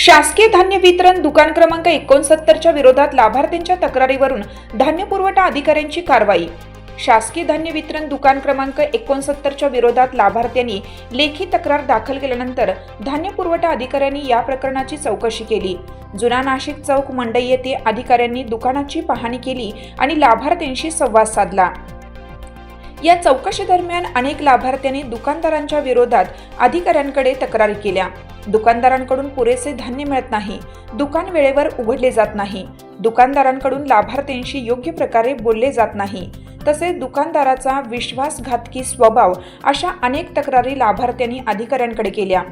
शासकीय धान्य वितरण दुकान क्रमांक एकोणसत्तरच्या विरोधात लाभार्थ्यांच्या तक्रारीवरून धान्य पुरवठा अधिकाऱ्यांची कारवाई. शासकीय धान्य वितरण दुकान क्रमांक एकोणसत्तरच्या विरोधात लाभार्थ्यांनी लेखी तक्रार दाखल केल्यानंतर धान्य पुरवठा अधिकाऱ्यांनी या प्रकरणाची चौकशी केली. जुना नाशिक चौक मंडई येथे अधिकाऱ्यांनी दुकानाची पाहणी केली आणि लाभार्थ्यांशी संवाद साधला. या चौकशी दरम्यान अनेक लाभार्थ्यांनी दुकानदारांच्या विरोधात अधिकाऱ्यांकडे तक्रारी केल्या. दुकानदारांकडून पुरेसे धान्य मिळत नाही. दुकान वेळेवर उघडले जात नाही. दुकानदारांकडून लाभार्थ्यांशी योग्य प्रकारे बोलले जात नाही. तसेच दुकानदाराचा विश्वासघातकी स्वभाव अशा अनेक तक्रारी लाभार्थ्यांनी अधिकाऱ्यांकडे केल्या.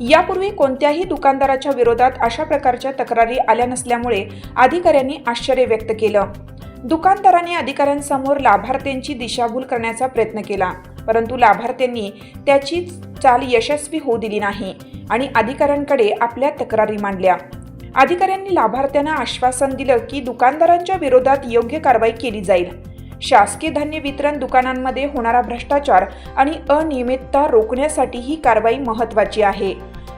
यापूर्वी कोणत्याही दुकानदाराच्या विरोधात अशा प्रकारच्या तक्रारी आल्या नसल्यामुळे अधिकाऱ्यांनी आश्चर्य व्यक्त केलं. दुकानदारांनी अधिकाऱ्यांसमोर लाभार्थ्यांची दिशाभूल करण्याचा प्रयत्न केला. परंतु लाभार्थ्यांनी त्याची चाल यशस्वी होऊ दिली नाही आणि अधिकाऱ्यांकडे आपल्या तक्रारी मांडल्या. अधिकाऱ्यांनी लाभार्थ्यांना आश्वासन दिलं की दुकानदारांच्या विरोधात योग्य कारवाई केली जाईल. शासकीय धान्य वितरण दुकानांमध्ये होणारा भ्रष्टाचार आणि अनियमितता रोखण्यासाठी ही कारवाई महत्त्वाची आहे.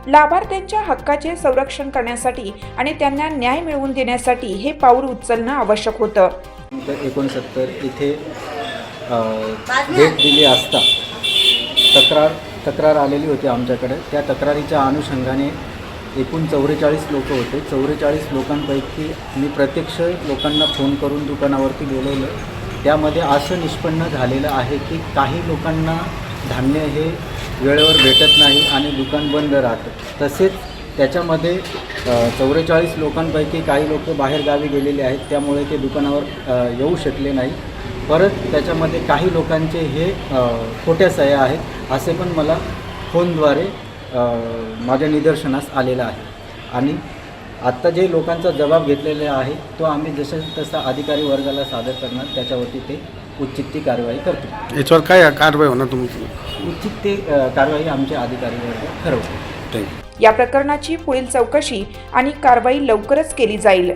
लाभार्थ्यांच्या हक्काचे संरक्षण करण्यासाठी आणि त्यांना न्याय मिळवून देण्यासाठी हे पाऊल उचलणं आवश्यक होतं. एकोणसत्तर इथे भेट दिली असता तक्रार तक्रार आलेली होती आमच्याकडे. त्या तक्रारीच्या अनुषंगाने एकूण चौवेचाळीस लोक होते. चौवेचाळीस लोकांपैकी मी प्रत्यक्ष लोकांना फोन करून दुकानावरती गेलेलं त्यामध्ये असं निष्पन्न झालेलं आहे की काही लोकांना धान्य हे वेळेवर भेटत नाही आणि दुकान बंद राहतं. तसेच त्याच्यामध्ये चौवेचाळीस लोकांपैकी काही लोक बाहेरगावी गेलेले आहेत त्यामुळे ते दुकानावर येऊ शकले नाही. परत त्याच्यामध्ये काही लोकांचे हे खोट्या सह्या आहेत असे पण मला फोनद्वारे माझ्या निदर्शनास आलेलं आहे. आणि आत्ता जे लोकांचा जबाब घेतलेला आहे तो आम्ही जसं तसा अधिकारी वर्गाला सादर करणार त्याच्यावरती ते उचित ती कारवाई करतो. याच्यावर काय कारवाई होणार तुमची? उचित ते अ, कारवाई आमचे अधिकारी वर्ग ठरवतो थँक्यू या प्रकरणाची पुढील चौकशी आणि कारवाई लवकरच केली जाईल.